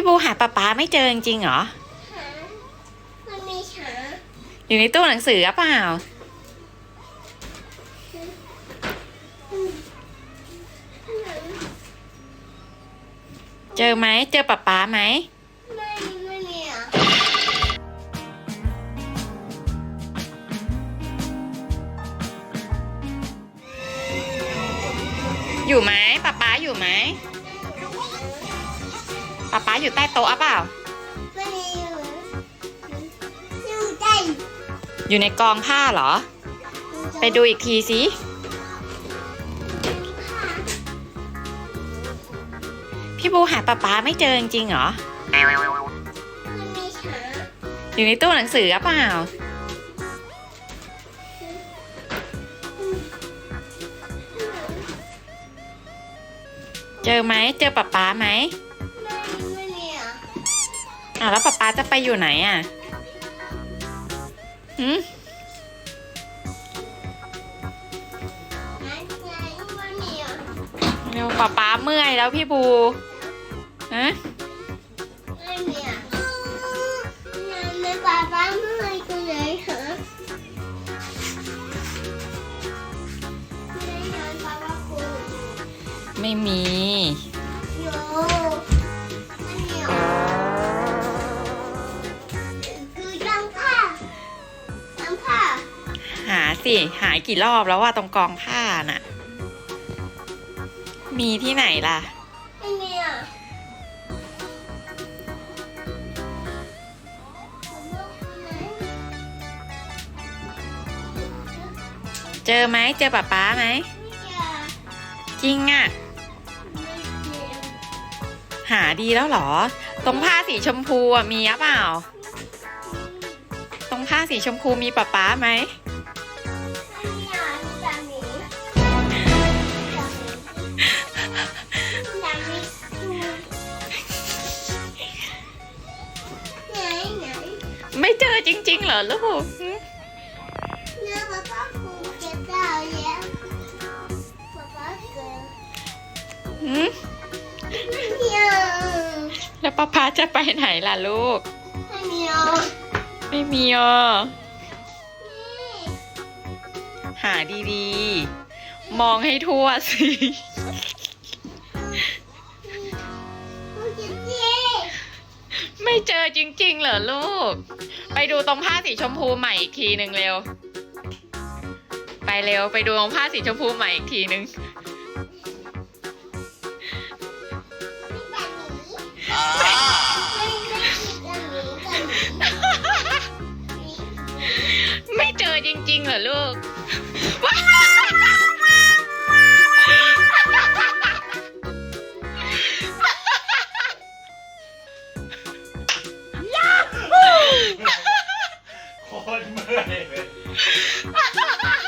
พี่บูหาป๊าป๊าไม่เจอจริงๆเหรอ หามันมีหาอยู่ในตู้หนังสือหรือเปล่าเจอไหมเจอป๊าป๊าไหม ไม่ไม่มีอะอยู่ไหมป๊าป๊าอยู่ไหม ป๊าป๊าอยู่ใต้โต๊ะเปล่า ไม่อยู่อยู่ใจอยู่ในกองผ้าเหรอ ไปดูอีกทีสิ พี่บูหาป๊าป๊าไม่เจอจริงเหรอมันมีหาอยู่ในตู้หนังสือเปล่า เจอไหม เจอป๊าป๊าไหม อ่าวแล้วป๊าป๊าจะไปอยู่ไหนอะหืมไหนไหนไม่มีอะเร็วป๊าป๊าเมื่อยแล้วพี่บูฮะไม่มี สิหายกี่รอบแล้วว่าตรงกองผ้าน่ะ มีที่ไหนล่ะ ไม่มีอะเจอไหมเจอป๊าป๊าไหมจริงอะ หาดีแล้วหรอ ตรงผ้าสีชมพูอะมีหรือเปล่า ตรงผ้าสีชมพูมีป๊าป๊าไหม อจริง ๆ เหรอลูกหึหึแล้วป๊าป๊าจะไปไหนล่ะลูกไม่มีอะหาดีๆ มองให้ทั่วสิ ไม่เจอจริง ๆ เหรอลูก ไปดูตรงผ้าสีชมพูใหม่อีกทีหนึ่งเร็ว ไปเร็วไปดูตรงผ้าสีชมพูใหม่อีกทีหนึ่งไม่เจอจริง ๆ เหรอลูกว้า วโคนเมื่อยเลย